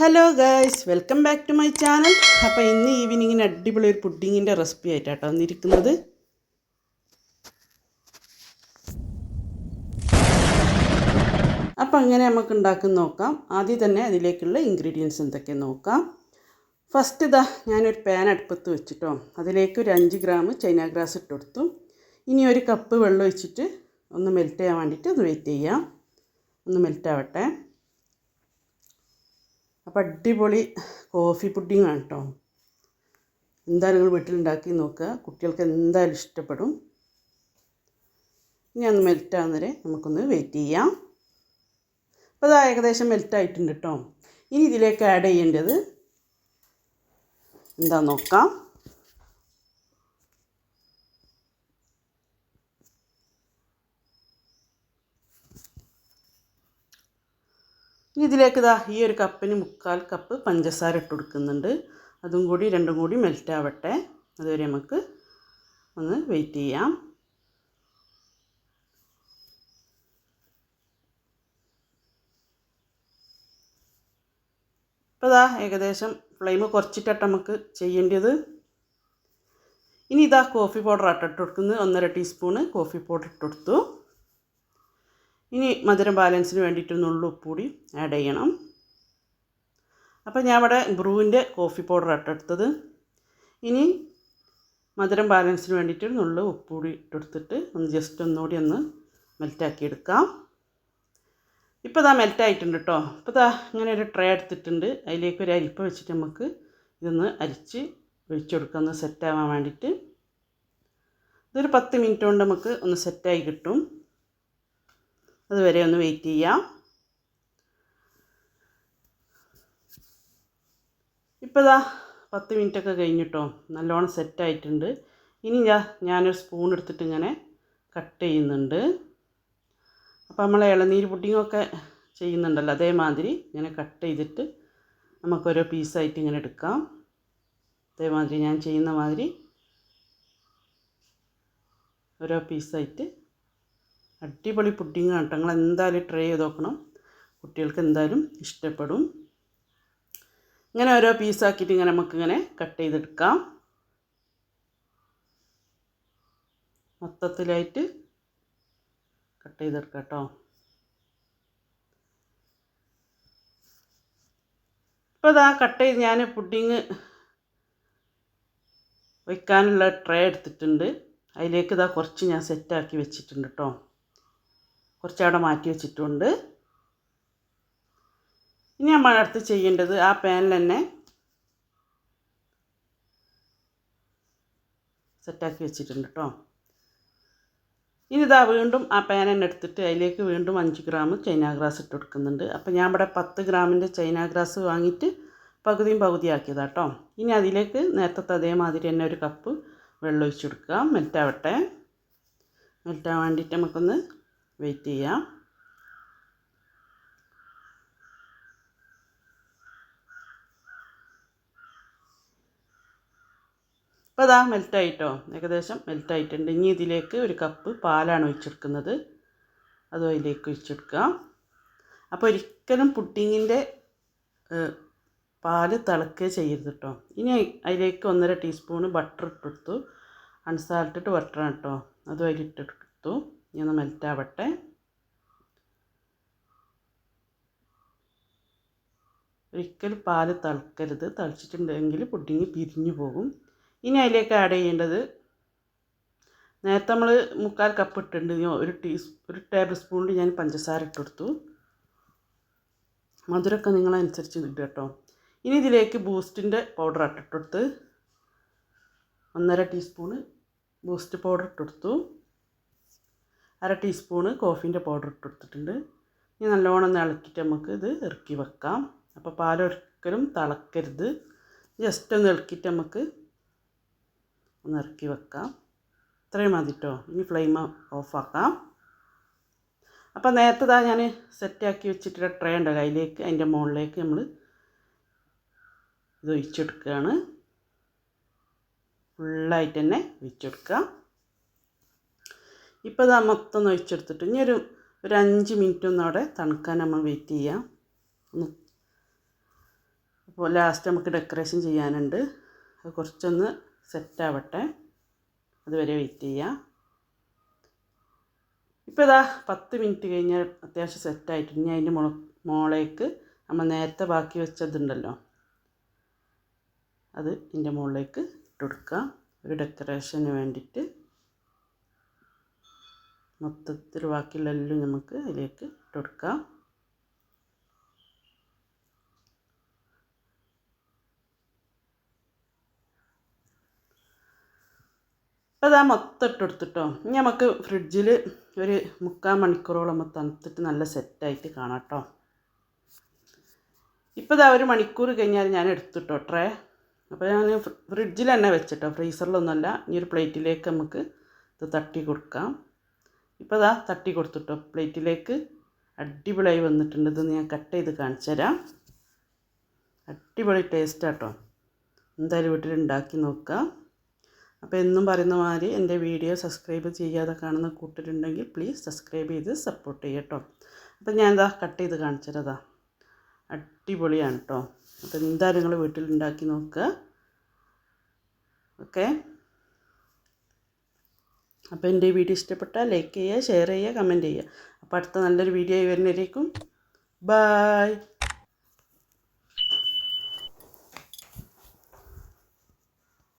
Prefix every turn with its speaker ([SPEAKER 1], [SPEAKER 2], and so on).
[SPEAKER 1] Hello guys welcome back to my channel അപ്പോൾ ഇന്ന് ഈവനിങ്ങിന് അടിപൊളി ഒരു പുഡിങ്ങിന്റെ റെസിപ്പി ആയിട്ടാട്ടോ വന്നിരിക്കുന്നത്. അപ്പോൾ അങ്ങനെ നമുക്ക് ഉണ്ടാക്കുന്ന നോക്കാം. ആദ്യം തന്നെ അതിലേക്കുള്ള ഇൻഗ്രീഡിയൻസ് എന്തൊക്കെ നോക്കാം. ഫസ്റ്റ് ഇതാ ഞാനൊരു പാൻ അടുപ്പത്ത് വെച്ചിട്ടോ. അതിലേക്ക് ഒരു അഞ്ച് ഗ്രാം ചൈന ഗ്രാസ് ഇട്ട് കൊടുത്തു. ഇനി ഒരു കപ്പ് വെള്ളം ഒഴിച്ചിട്ട് ഒന്ന് മെൽറ്റ് ചെയ്യാൻ വേണ്ടിയിട്ട് അത് വെയിറ്റ് ചെയ്യാം. ഒന്ന് മെൽറ്റ് ആവട്ടെ. അപ്പോൾ അടിപൊളി കോഫി പുഡിംഗ് ആണ് കേട്ടോ എന്തായാലും നിങ്ങൾ വീട്ടിലുണ്ടാക്കി നോക്കുക. കുട്ടികൾക്ക് എന്തായാലും ഇഷ്ടപ്പെടും. ഇനി ഒന്ന് മെൽറ്റ് വരെ നമുക്കൊന്ന് വെയിറ്റ് ചെയ്യാം. അപ്പോൾ അത് ഏകദേശം മെൽറ്റായിട്ടുണ്ട് കേട്ടോ ഇനി ഇതിലേക്ക് ആഡ് ചെയ്യേണ്ടത് എന്താ നോക്കാം. ഇനി ഇതിലേക്ക് ഇതാ ഈ ഒരു കപ്പിന് മുക്കാൽ കപ്പ് പഞ്ചസാര ഇട്ട് കൊടുക്കുന്നുണ്ട്. അതും കൂടി രണ്ടും കൂടി മെൽറ്റ് ആവട്ടെ. അതുവരെ നമുക്ക് ഒന്ന് വെയിറ്റ് ചെയ്യാം. ഇപ്പോൾ ഇതാ ഏകദേശം ഫ്ലെയിം കുറച്ചിട്ടിട്ട് നമുക്ക് ചെയ്യേണ്ടത്. ഇനി ഇതാ കോഫി പൗഡർ ആട്ടിട്ട് കൊടുക്കുന്നത്. ഒന്നര ടീസ്പൂണ് കോഫി പൗഡർ ഇട്ട് കൊടുത്തു. ഇനി മധുരം ബാലൻസിന് വേണ്ടിയിട്ട് നുള്ളു ഉപ്പുകൂടി ആഡ് ചെയ്യണം. അപ്പോൾ ഞാൻ ഇവിടെ ബ്രൂവിന്റെ കോഫി പൗഡർ ഇട്ടെടുത്തത് ഇനി മധുരം ബാലൻസിന് വേണ്ടിയിട്ട് ഉപ്പ് ഉപ്പുകൂടി ഇട്ടെടുത്തിട്ട് ഒന്ന് ജസ്റ്റ് ഒന്നുകൂടി ഒന്ന് മെൽറ്റാക്കി എടുക്കാം. ഇപ്പോൾ ഇതാ മെൽറ്റ് ആയിട്ടുണ്ട് കേട്ടോ ഇപ്പോൾ ഇതാ ഇങ്ങനെ ഒരു ട്രേ എടുത്തിട്ടുണ്ട്. അതിലേക്ക് ഒരു അരിപ്പ വെച്ചിട്ട് നമുക്ക് ഇതൊന്ന് അരിച്ച് ഒഴിച്ചു കൊടുക്കാം. ഒന്ന് സെറ്റാവാൻ വേണ്ടിയിട്ട്. ഇതൊരു പത്ത് മിനിറ്റ് കൊണ്ട് നമുക്ക് ഒന്ന് സെറ്റായി കിട്ടും. അതുവരെ ഒന്ന് വെയിറ്റ് ചെയ്യാം. ഇപ്പോൾ ഇതാ പത്ത് മിനിറ്റൊക്കെ കഴിഞ്ഞിട്ടോ. നല്ലോണം സെറ്റായിട്ടുണ്ട് ഇനി ഞാൻ ഞാനൊരു സ്പൂൺ എടുത്തിട്ട് ഇങ്ങനെ കട്ട് ചെയ്യുന്നുണ്ട്. അപ്പോൾ നമ്മൾ ഇളനീര് പുഡിങ്ങൊക്കെ ചെയ്യുന്നുണ്ടല്ലോ അതേമാതിരി ഇങ്ങനെ കട്ട് ചെയ്തിട്ട് നമുക്കൊരു പീസായിട്ട് ഇങ്ങനെ എടുക്കാം. അതേമാതിരി ഞാൻ ചെയ്യുന്ന മാതിരി ഓരോ പീസായിട്ട് അടിപൊളി പുഡിങ് കേട്ടോ. നിങ്ങൾ എന്തായാലും ട്രൈ ചെയ്ത് നോക്കണം. കുട്ടികൾക്ക് എന്തായാലും ഇഷ്ടപ്പെടും. ഇങ്ങനെ ഓരോ പീസാക്കിയിട്ട് ഇങ്ങനെ നമുക്കിങ്ങനെ കട്ട് ചെയ്തെടുക്കാം. മൊത്തത്തിലായിട്ട് കട്ട് ചെയ്തെടുക്കാം കേട്ടോ. ഇപ്പോൾ ഇതാ കട്ട് ചെയ്ത് ഞാൻ പുഡിങ് വയ്ക്കാനുള്ള ട്രേ എടുത്തിട്ടുണ്ട്. അതിലേക്ക് ഇതാ കുറച്ച് ഞാൻ സെറ്റാക്കി വെച്ചിട്ടുണ്ട് കേട്ടോ. കുറച്ച് അവിടെ മാറ്റി വെച്ചിട്ടുണ്ട്. ഇനി നമ്മൾ അടുത്ത് ചെയ്യേണ്ടത് ആ പാനിൽ തന്നെ സെറ്റാക്കി വെച്ചിട്ടുണ്ട് കേട്ടോ ഇനി ഇതാ വീണ്ടും ആ പാൻ തന്നെ എടുത്തിട്ട് അതിലേക്ക് വീണ്ടും അഞ്ച് ഗ്രാം ചൈന ഗ്രാസ് ഇട്ട് കൊടുക്കുന്നുണ്ട്. അപ്പോൾ ഞാൻ ഇവിടെ പത്ത് ഗ്രാമിന്റെ ചൈന ഗ്രാസ് വാങ്ങിയിട്ട് പകുതിയും പകുതിയാക്കിയതാണ് കേട്ടോ ഇനി അതിലേക്ക് നേരത്തെ അതേമാതിരി തന്നെ ഒരു കപ്പ് വെള്ളം ഒഴിച്ച് കൊടുക്കുക മെൽറ്റാവട്ടെ മെൽറ്റാൻ വേണ്ടിയിട്ട് നമുക്കൊന്ന് വെയിറ്റ് ചെയ്യാം. അപ്പോൾ അതാ മെൽറ്റായിട്ടോ? ഏകദേശം മെൽറ്റായിട്ടുണ്ട്. ഇനി ഇതിലേക്ക് ഒരു കപ്പ് പാലാണ് ഒഴിച്ചെടുക്കുന്നത്. അതും അതിലേക്ക് ഒഴിച്ചെടുക്കുക. അപ്പോൾ ഒരിക്കലും പുഡിങ്ങിന്റെ പാൽ തിളക്കുക ചെയ്യരുത് കേട്ടോ. ഇനി അതിലേക്ക് ഒന്നര ടീസ്പൂണ് ബട്ടർ ഇട്ടെടുത്തു അൺസാൾട്ടഡ് ബട്ടറാണ് കേട്ടോ. അതും അതിലിട്ടെടുത്തു ഇനി ഒന്ന് മെൽറ്റാവട്ടെ. ഒരിക്കലും പാൽ തിളക്കരുത് തിളച്ചിട്ടുണ്ടെങ്കിൽ പുഡിങ് പിരിഞ്ഞു പോകും. ഇനി അതിലേക്ക് ആഡ് ചെയ്യേണ്ടത് നേരത്തെ നമ്മൾ മുക്കാൽ കപ്പ് ഇട്ടിട്ടുണ്ട്. ഒരു ടീ ഒരു ടേബിൾ സ്പൂണിൽ ഞാൻ പഞ്ചസാര ഇട്ടെടുത്തു മധുരമൊക്കെ നിങ്ങളനുസരിച്ച് ഇട്ട് കേട്ടോ. ഇനി ഇതിലേക്ക് ബൂസ്റ്റിന്റെ പൗഡർ ഇട്ടിട്ടെടുത്ത് ഒന്നര ടീസ്പൂണ് ബൂസ്റ്റ് പൗഡർ ഇട്ടെടുത്തു അര ടീസ്പൂണ് കോഫീന്റെ പൗഡർ ഇട്ടെടുത്തിട്ടുണ്ട് ഇനി നല്ലോണം ഒന്ന് ഇളക്കിയിട്ട് നമുക്ക് ഇത് ഇറക്കി വെക്കാം. അപ്പോൾ പാലൊരിക്കലും തിളക്കരുത്. ജസ്റ്റ് ഒന്ന് ഇളക്കിയിട്ട് നമുക്ക് ഒന്ന് ഇറക്കി വെക്കാം. ഇത്രയും മതി കേട്ടോ ഇനി ഫ്ലെയിം ഓഫാക്കാം അപ്പോൾ നേരത്തെ താ ഞാൻ സെറ്റാക്കി വെച്ചിട്ട് ട്രേ ഉണ്ടല്ലോ അതിലേക്ക് അതിന്റെ മുകളിലേക്ക് നമ്മൾ ഇത് ഒഴിച്ചെടുക്കുകയാണ്. ഫുള്ളായിട്ട് തന്നെ ഒഴിച്ചെടുക്കുക ഇപ്പോൾ ഇതാ മൊത്തം ഒഴിച്ചെടുത്തിട്ട് ഇനി ഒരു ഒരു അഞ്ച് മിനിറ്റ് ഒന്ന് അവിടെ തണുക്കാൻ നമ്മൾ വെയിറ്റ് ചെയ്യാം. അപ്പോൾ ലാസ്റ്റ് നമുക്ക് ഡെക്കറേഷൻ ചെയ്യാനുണ്ട്. അത് കുറച്ചൊന്ന് സെറ്റാവട്ടെ അതുവരെ വെയിറ്റ് ചെയ്യാം. ഇപ്പോൾ ഇതാ പത്ത് മിനിറ്റ് കഴിഞ്ഞാൽ അത്യാവശ്യം സെറ്റായിട്ട് ഇനി അതിന്റെ മുള മോളേക്ക് നമ്മൾ നേരത്തെ ബാക്കി വെച്ചതുണ്ടല്ലോ. അത് ഇതിന്റെ മുകളിലേക്ക് ഇട്ട് കൊടുക്കാം. ഒരു ഡെക്കറേഷന് വേണ്ടിയിട്ട്. മൊത്തത്തിൽ ബാക്കിയുള്ള നമുക്ക് അതിലേക്ക് ഇട്ട് കൊടുക്കാം. അപ്പോൾ അതാ മൊത്തം ഇട്ട് കൊടുത്തിട്ടോ ഇനി നമുക്ക് ഫ്രിഡ്ജിൽ ഒരു മുക്കാൽ മണിക്കൂറോളം തണുത്തിട്ട് നല്ല സെറ്റായിട്ട് കാണാം കേട്ടോ ഇപ്പോൾ ഇതാ ഒരു മണിക്കൂർ കഴിഞ്ഞാൽ ഞാൻ എടുത്തിട്ടോ ട്രേ. അപ്പോൾ ഞാൻ ഫ്രിഡ്ജിൽ തന്നെ വെച്ചിട്ടോ. ഫ്രീസറിലൊന്നുമല്ല. ഇനി ഒരു പ്ലേറ്റിലേക്ക് നമുക്ക് ഇത് തട്ടി കൊടുക്കാം. ഇപ്പോൾ ഇതാ തട്ടി കൊടുത്തിട്ടോ. പ്ലേറ്റിലേക്ക് അടിപൊളിയായി വന്നിട്ടുണ്ട്. ഇതൊന്ന് ഞാൻ കട്ട് ചെയ്ത് കാണിച്ചു തരാം. അടിപൊളി ടേസ്റ്റാട്ടോ എന്തായാലും വീട്ടിൽ ഉണ്ടാക്കി നോക്കാം. അപ്പോൾ എന്നും പറയുന്ന മാതിരി എന്റെ വീഡിയോ സബ്സ്ക്രൈബ് ചെയ്യാതെ കാണുന്ന കൂട്ടരുണ്ടെങ്കിൽ പ്ലീസ് സബ്സ്ക്രൈബ് ചെയ്ത് സപ്പോർട്ട് ചെയ്യട്ടോ അപ്പോൾ ഞാൻ എന്താ കട്ട് ചെയ്ത് കാണിച്ചതാ അടിപൊളിയാണ് കേട്ടോ അപ്പോൾ എന്തായാലും നിങ്ങൾ വീട്ടിൽ ഉണ്ടാക്കി നോക്കുക. ഓക്കെ? അപ്പോൾ എന്റെ വീഡിയോ ഇഷ്ടപ്പെട്ടാൽ ലൈക്ക് ചെയ്യുക ഷെയർ ചെയ്യുക കമന്റ് ചെയ്യുക. അപ്പോൾ അടുത്ത നല്ലൊരു വീഡിയോ ആയി വരുന്നവരേക്കും. ബായ്